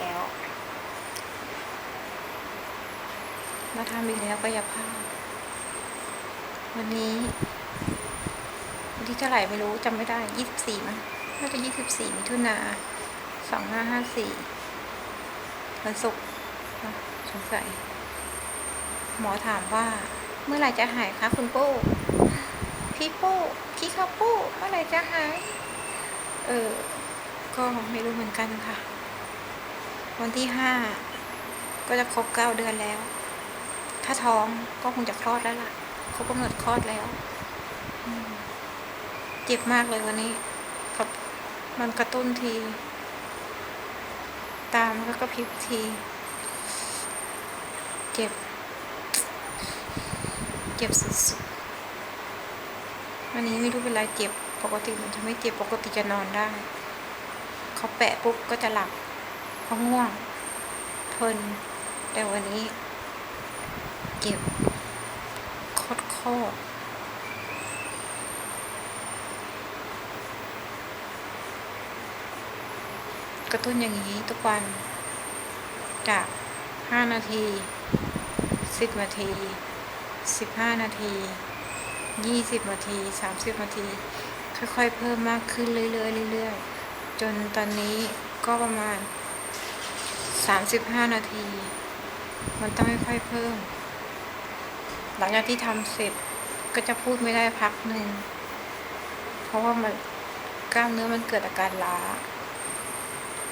แล้ว มาทำอีกแล้วก็อย่าพ วันนี้ วันที่เท่าไหร่ไม่รู้จำไม่ได้ยี่สิบสี่มั้งน่าจะยี่สิบสี่มิถุนาสองห้าห้าสี่วันศุกร์สงสัย หมอถามว่าเมื่อไหร่จะหายคะคุณปู้พี่ปู้พี่ข้าปู้เมื่อไหร่จะหาย เออ ก็ไม่รู้เหมือนกันค่ะ วันที่ห้าก็จะครบเก้าเดือนแล้ว ถ้าท้องก็คงจะคลอดแล้วล่ะเขากำหนดคลอดแล้วเจ็บมากเลยวันนี้กับมันกระตุ้นที ตามแล้วก็พริบที เจ็บ เจ็บสุดๆวันนี้ไม่รู้เป็นไรเจ็บ ปกติมันจะไม่เจ็บปกติจะนอนได้เขาแปะปุ๊บก็จะหลับ เพราะง่วงเพลินแต่วันนี้เจ็บโคตรโคตรกระตุ้นอย่างนี้ทุกวัน จากห้านาทีสิบนาทีสิบห้านาทียี่สิบนาทีสามสิบนาที ค่อยๆ เพิ่มมากขึ้นเรื่อยๆเรื่อยๆ จนตอนนี้ก็ประมาณ สามสิบห้านาที มันต้องค่อยๆเพิ่ม หลังจากที่ทำเสร็จก็จะพูดไม่ได้พักหนึ่ง เพราะว่ามันกล้ามเนื้อมันเกิดอาการล้า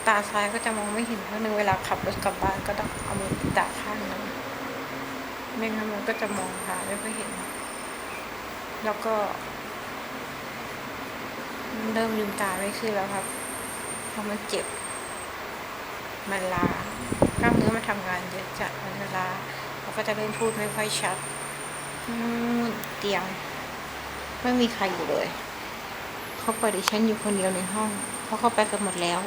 ตาซ้ายก็จะมองไม่เห็นเพักหนึ่งเวลาขับรถกลับบ้านก็ต้องเอามือปิดตาข้างนึงไม่งั้นมันก็จะมองหาไม่ค่อยเห็น แล้วก็เริ่มลืมตาไม่ขึ้นแล้วครับเพราะมันเจ็บ มันล้ากล้ามเนื้อมันทำงานเยอะจัดมันจะล้าเราก็จะเริ่มพูดไม่ค่อยชัดนู่นเตียง ไม่มีใครอยู่เลย เขาปล่อยดิฉันอยู่คนเดียวในห้อง เพราะเขาไปกันหมดแล้ว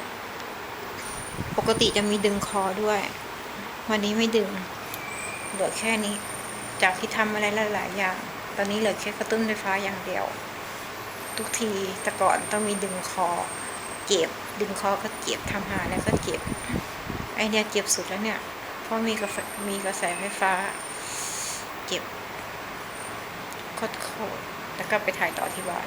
ปกติจะมีดึงคอด้วย วันนี้ไม่ดึง เหลือแค่นี้ จากที่ทำอะไรหลายๆอย่าง ตอนนี้เหลือแค่กระตุ้นไฟฟ้าอย่างเดียว ทุกทีแต่ก่อนต้องมีดึงคอ เจ็บ ดึงคอก็เจ็บทำหาแล้วก็เจ็บ ไอเนี้ยเจ็บสุดแล้วเนี่ย เพราะมีกระมีกระแสไฟฟ้าเจ็บโคตรแล้วก็ไปถ่ายต่อที่บ้าน